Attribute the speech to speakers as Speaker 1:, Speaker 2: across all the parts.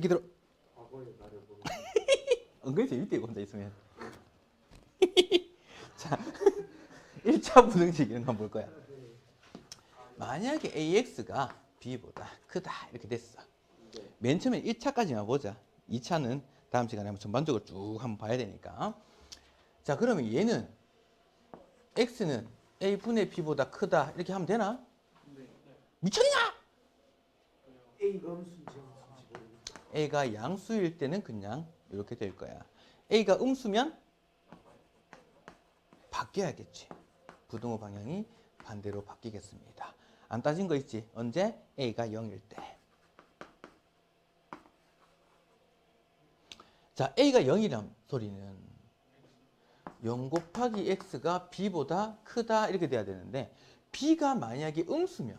Speaker 1: 이렇게 들어. 은근히 재밌대 이거 혼자 있으면. 자, 1차 부등식 이런 거 한번 볼 거야. 만약에 AX가 B보다 크다 이렇게 됐어.
Speaker 2: 네.
Speaker 1: 맨 처음에 1차까지만 보자. 2차는 다음 시간에 한번 전반적으로 쭉 한번 봐야 되니까. 자, 그러면 얘는 X는 A분의 B보다 크다 이렇게 하면 되나? 미쳤냐?
Speaker 2: A가 음수인
Speaker 1: A가 양수일 때는 그냥 이렇게 될 거야. A가 음수면 바뀌어야겠지. 부등호 방향이 반대로 바뀌겠습니다. 안 따진 거 있지? 언제? A가 0일 때. 자, A가 0이란 소리는 0 곱하기 X가 B보다 크다 이렇게 돼야 되는데 B가 만약에 음수면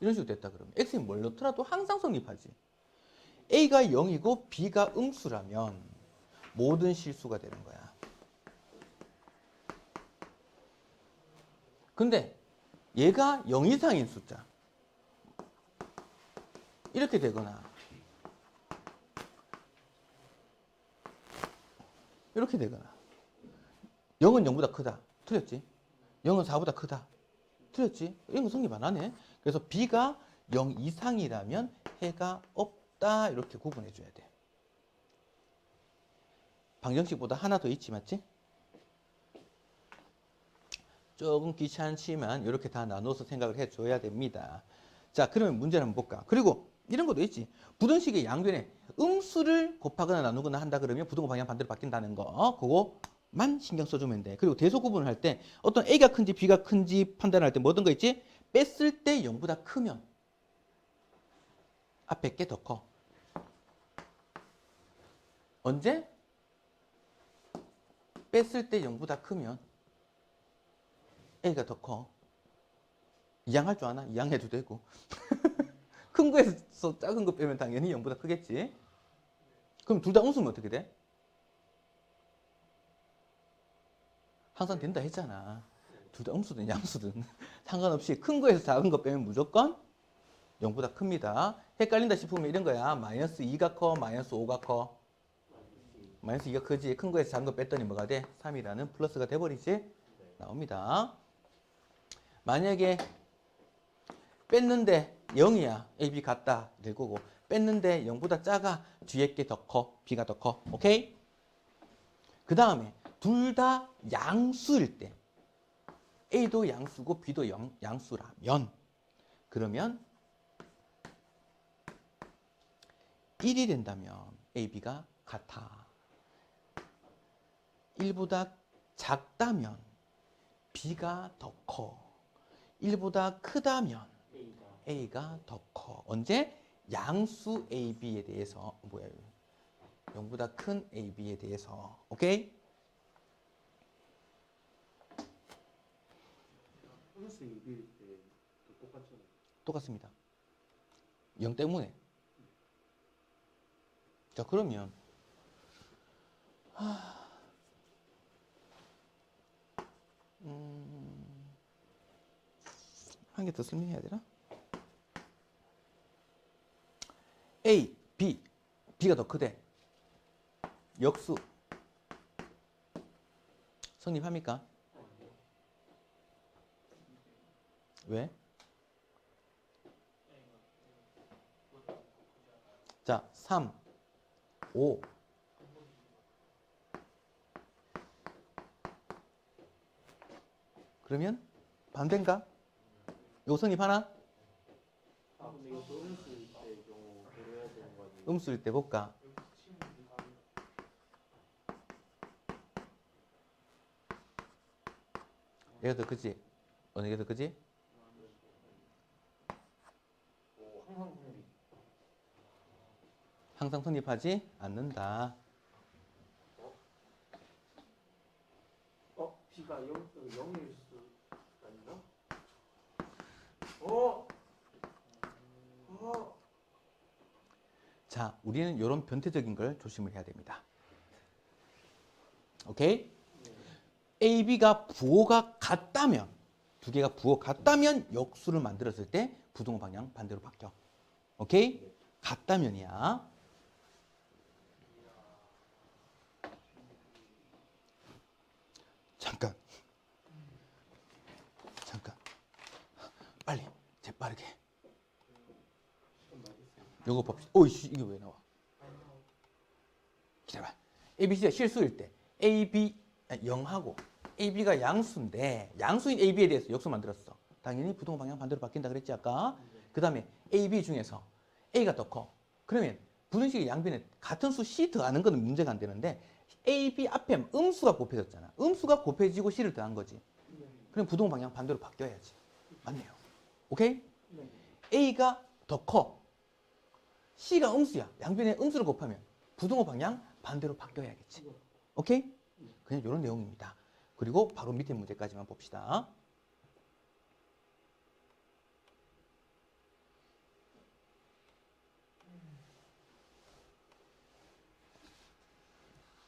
Speaker 1: 이런 식으로 됐다 그러면 X는 뭘 넣더라도 항상 성립하지. A가 0이고 B가 음수라면 모든 실수가 되는 거야. 근데 얘가 0 이상인 숫자 이렇게 되거나 이렇게 되거나 0은 0보다 크다. 틀렸지? 0은 4보다 크다. 틀렸지? 이런 거 성립 안 하네. 그래서 B가 0 이상이라면 해가 없다. 이렇게 구분해 줘야 돼. 방정식보다 하나 더 있지, 맞지? 조금 귀찮지만 이렇게 다 나눠서 생각을 해 줘야 됩니다. 자, 그러면 문제를 한번 볼까? 그리고 이런 것도 있지. 부등식의 양변에 음수를 곱하거나 나누거나 한다 그러면 부등호 방향 반대로 바뀐다는 거. 그거만 신경 써주면 돼. 그리고 대소 구분을 할 때 어떤 A가 큰지 B가 큰지 판단할 때 뭐든 거 있지? 뺐을 때 0보다 크면 앞에 게 더 커. 언제? 뺐을 때 0보다 크면 A가 더 커. 이양할 줄 아나? 이양해도 되고. 큰 거에서 작은 거 빼면 당연히 0보다 크겠지. 그럼 둘다 음수면 어떻게 돼? 항상 된다 했잖아. 둘 다 음수든 양수든 상관없이 큰 거에서 작은 거 빼면 무조건 0보다 큽니다. 헷갈린다 싶으면 이런 거야. 마이너스 2가 커, 마이너스 5가 커. 마이너스 2가 크지. 큰 거에서 작은 거 뺐더니 뭐가 돼? 3이라는 플러스가 돼버리지? 나옵니다. 만약에 뺐는데 0이야. A, B 같다. 될 거고. 뺐는데 0보다 작아. 뒤에 게 더 커. B가 더 커. 오케이? 그 다음에 둘 다 양수일 때 A도 양수고 B도 양, 양수라면 그러면 1이 된다면 A, B가 같아. 1보다 작다면 B가 더 커. 1보다 크다면
Speaker 2: A가
Speaker 1: 더 커. 언제? 양수 A, B에 대해서 뭐야? 0보다 큰 A, B에 대해서. 오케이?
Speaker 2: 음수 2일 때도 똑같잖아요.
Speaker 1: 똑같습니다. 0 때문에. 자, 그러면 음, 한 개 더 설명해야 되나? A, B, B가 더 크대. 역수 성립합니까? 왜? 자, 3, 5. 그러면 반대인가? 요 성립하나?
Speaker 2: 아 근데 이것도 음수일 때
Speaker 1: 볼까? 더 크지? 어느 게더 크지?
Speaker 2: 오 항상 성립.
Speaker 1: 항상 성립하지 않는다.
Speaker 2: 어 B가 0 0일 수 아닌가? 어. 어.
Speaker 1: 자, 우리는 이런 변태적인 걸 조심을 해야 됩니다. 오케이? A, B가 부호가 같다면 두 개가 부호 같다면 역수를 만들었을 때 부등호 방향 반대로 바뀌어. 오케이? 같다면이야. 빨리 재빠르게. 요거 봅시다. 오이씨 이게 왜 나와? 기다려봐. ABC가 실수일 때 AB 0하고 AB가 양수인데 양수인 AB에 대해서 역수 만들었어. 당연히 부동 방향 반대로 바뀐다 그랬지 아까. 그 다음에 AB 중에서 A가 더 커. 그러면 분식의 양변에 같은 수 C 더하는 거는 문제가 안 되는데 AB 앞에 음수가 곱해졌잖아. 음수가 곱해지고 C를 더한 거지. 그럼 부동 방향 반대로 바뀌어야지. 맞네요. 오케이?
Speaker 2: 네.
Speaker 1: A가 더 커. C가 음수야. 양변에 음수를 곱하면 부동호 방향 반대로 바뀌어야겠지. 오케이? 그냥 이런 내용입니다. 그리고 바로 밑에 문제까지만 봅시다.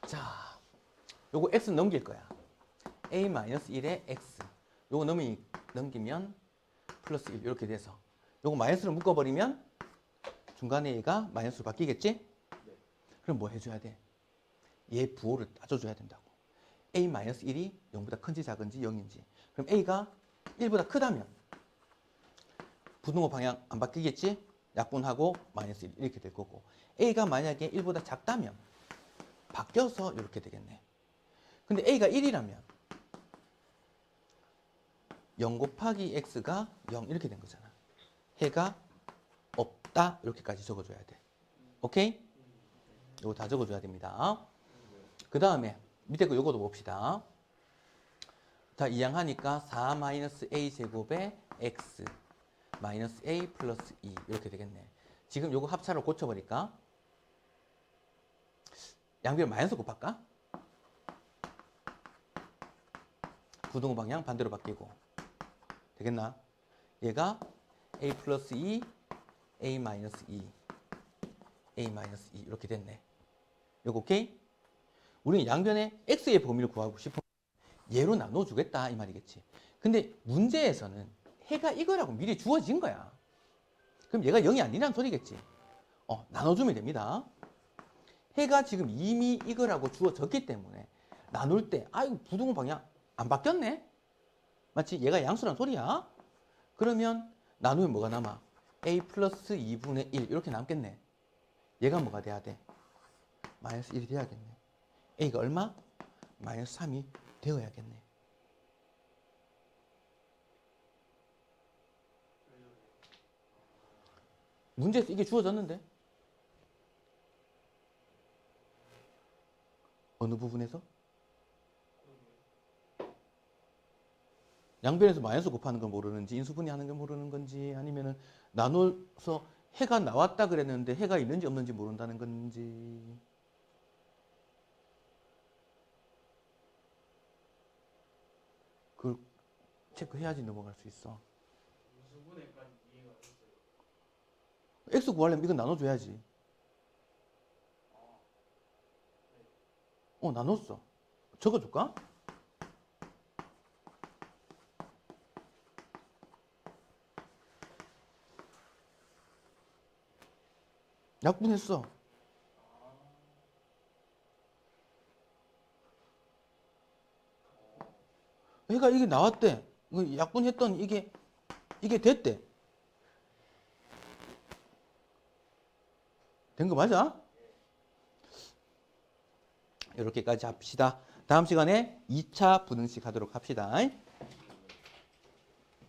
Speaker 1: 자, 요거 x 넘길 거야. a-1에 x. 요거 넘이, 넘기면 플러스 1 이렇게 돼서 요거 마이너스로 묶어버리면 중간에 얘가 마이너스로 바뀌겠지? 그럼 뭐 해줘야 돼? 얘 부호를 따져줘야 된다고. a-1이 0보다 큰지 작은지 0인지. 그럼 a가 1보다 크다면 부등호 방향 안 바뀌겠지? 약분하고 마이너스 1 이렇게 될 거고 a가 만약에 1보다 작다면 바뀌어서 이렇게 되겠네. 근데 a가 1이라면 0 곱하기 x가 0 이렇게 된 거잖아. 해가 없다 이렇게까지 적어줘야 돼. 오케이? 이거 다 적어줘야 됩니다. 그 다음에 밑에 거 요거도 봅시다. 다 이항하니까 4 마이너스 a 제곱에 x 마이너스 a 플러스 2 이렇게 되겠네. 지금 요거 합차로 고쳐버릴까? 양변 마이너스 곱할까? 부등호 방향 반대로 바뀌고 되겠나? 얘가 a 플러스 2, a 마이너스 2, a 마이너스 2 이렇게 됐네. 이거 오케이? 우리는 양변의 x의 범위를 구하고 싶으면 얘로 나눠주겠다 이 말이겠지. 근데 문제에서는 해가 이거라고 미리 주어진 거야. 그럼 얘가 0이 아니라는 소리겠지. 어, 나눠주면 됩니다. 해가 지금 이미 이거라고 주어졌기 때문에 나눌 때 아이고 부등호 방향 안 바뀌었네. 마치 얘가 양수란 소리야. 그러면 나누면 뭐가 남아? a 플러스 2분의 1 이렇게 남겠네. 얘가 뭐가 돼야 돼? 마이너스 1이 돼야겠네. a가 얼마? 마이너스 3이 되어야겠네. 문제에서 이게 주어졌는데? 어느 부분에서? 양변에서 마이너스 곱하는 걸 모르는지 인수분해 하는 걸 모르는 건지 아니면은 나눠서 해가 나왔다 그랬는데 해가 있는지 없는지 모른다는 건지 그걸 체크해야지 넘어갈 수 있어. x 구하려면 이건 나눠줘야지. 어 나눴어. 적어줄까? 약분했어. 얘가 이게 나왔대. 약분했더니 이게 이게 됐대. 된 거 맞아? 이렇게까지 합시다. 다음 시간에 2차 분응식 하도록 합시다.